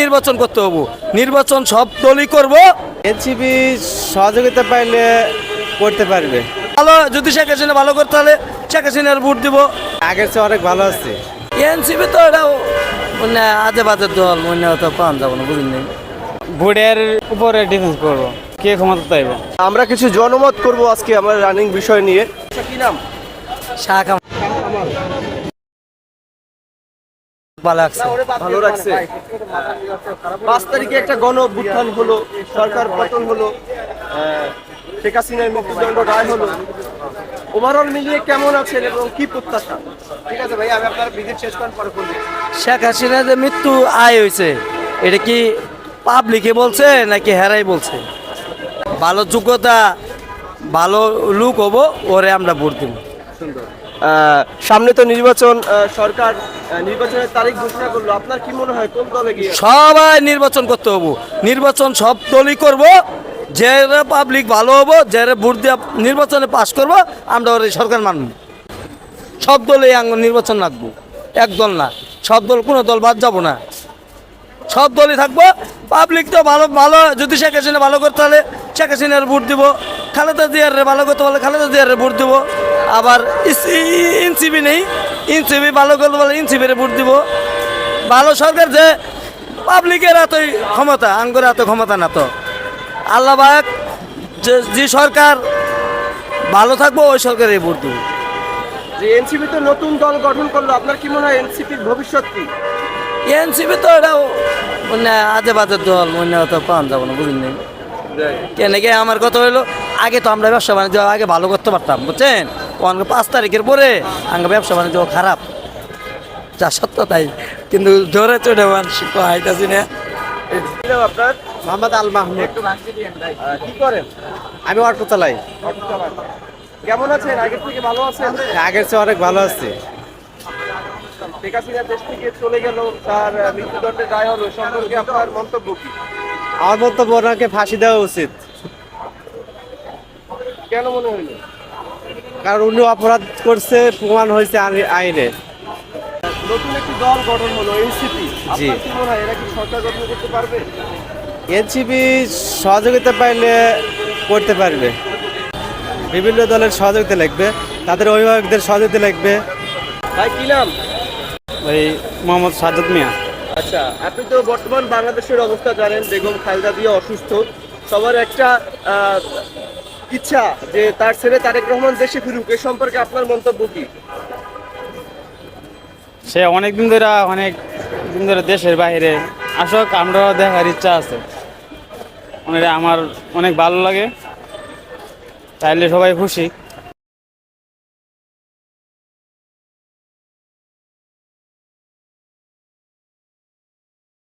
নির্বাচন করতে হব। নির্বাচন সব দলই করব। এনসিপি সহযোগিতা পাইলে করতে পারবে। ভালো যদি শেখ হাসিনা ভালো করতে হলে শেখ হাসিনার ভোট দিব। আগের চেয়ে অনেক ভালো আছে। এনসিপি তো এটা মানে আজে বাজে দল মনে তো পান যাব না বুঝলেন ভোটের উপরে ডিফেন্স করব কে ক্ষমতা চাইব। আমরা কিছু জনমত করব আজকে আমার রানিং বিষয় নিয়ে। কি নাম? শাহ ভালো লাগছে। ভালো রাখছে পাঁচ তারিখে একটা গণ অভ্যুত্থান হলো সরকার পতন হলো শেখ হাসিনার মৃত্যুদণ্ড রায় হলো। ওভারঅল মিলিয়ে কেমন আছেন এবং কি প্রত্যাশা? ঠিক আছে ভাই আমি আপনার ভিজিট শেষ করার পরে ফোন শেখ হাসিনা যে মৃত্যু আয় হয়েছে এটা কি পাবলিকে বলছে নাকি হেরাই বলছে? ভালো যোগ্যতা ভালো লুক হব ওরে আমরা ভোট দিব। আহ, সামনে তো নির্বাচন সরকার নির্বাচনের তারিখ ঘোষণা করল। আপনার কি মনে হয়, কোন দলে গিয়ে? সবাই নির্বাচন করতে হব। নির্বাচন সব দলই করব। যে পাবলিক ভালো হব, যে ভোট দিয়ে নির্বাচনে পাশ করব, আমরা ওর সরকার মানব। সব দলে নির্বাচন রাখব এক দল না। সব দল, কোনো দল বাদ যাব না। সব দলই থাকব। পাবলিক তো ভালো ভালো যদি শেখ হাসিনা ভালো করতে হলে শেখ হাসিনার ভোট দিব খালেদা জিয়ার ভালো করতে বলে খালেদা জিয়ার ভোট দিব। আবার ইনসিবি নেই ইনসিবি ভালো করতে বলে ইনসিবির ভোট দিব। ভালো সরকার যে পাবলিকের এতই ক্ষমতা আঙ্গুর এত ক্ষমতা না তো। আল্লাহবাক যে যে সরকার ভালো থাকব ওই সরকারে ভোট দিব। যে এনসিপি তো নতুন দল গঠন করল আপনার কি মনে হয় এনসিপির ভবিষ্যৎ কি? এনসিবি তো এটাও মানে আজে বাজে দল মনে তো পান যাব না বুঝলেন কেন কি আমার কথা হলো আগে তো আমরা ব্যবসা বাণিজ্য আগে ভালো করতে পারতাম বুঝছেন? অনেক পাঁচ তারিখের পরে আমার ব্যবসা বাণিজ্য খারাপ। যা সত্য তাই। কিন্তু ধরে চড়ে মানুষ হাইতাছি না। আপনার? মোহাম্মদ আল মাহমুদ। কি করেন? আমি অটো চালাই। কেমন আছেন? আগের থেকে ভালো আছেন? আগের চেয়ে অনেক ভালো আছে। শেখ হাসিনা দেশ থেকে চলে গেল তার আহ, রায় হলো সম্পর্কে আপনার মন্তব্য কি? আমার ওনাকে ফাঁসি দেওয়া উচিত। কেন মনে হইল কারণ উনি অপরাধ করছে প্রমাণ হয়েছে আইনে- নতুন একটি দল গঠন হলো এনসিপি। জি। এরা কি সরকার গঠন করতে পারবে? এনসিপি সহযোগিতা পাইলে করতে পারবে। বিভিন্ন দলের সহযোগিতা লাগবে তাদের অভিভাবকদের সহযোগিতা লাগবে। ভাই কি নাম? ওই মোহাম্মদ সাজ্জাদ মিয়া। আচ্ছা আপনি তো বর্তমান বাংলাদেশের অবস্থা জানেন, বেগম খালেদা জিয়া অসুস্থ। সবার একটা ইচ্ছা যে তার ছেলে তারেক রহমান দেশে ফিরুক, এ সম্পর্কে আপনার মন্তব্য কি? সে অনেক দিন ধরে, অনেক দিন ধরে দেশের বাইরে। আসক, আমরাও দেখার ইচ্ছা আছে। আমার, অনেক ভালো লাগে। তাইলে সবাই খুশি।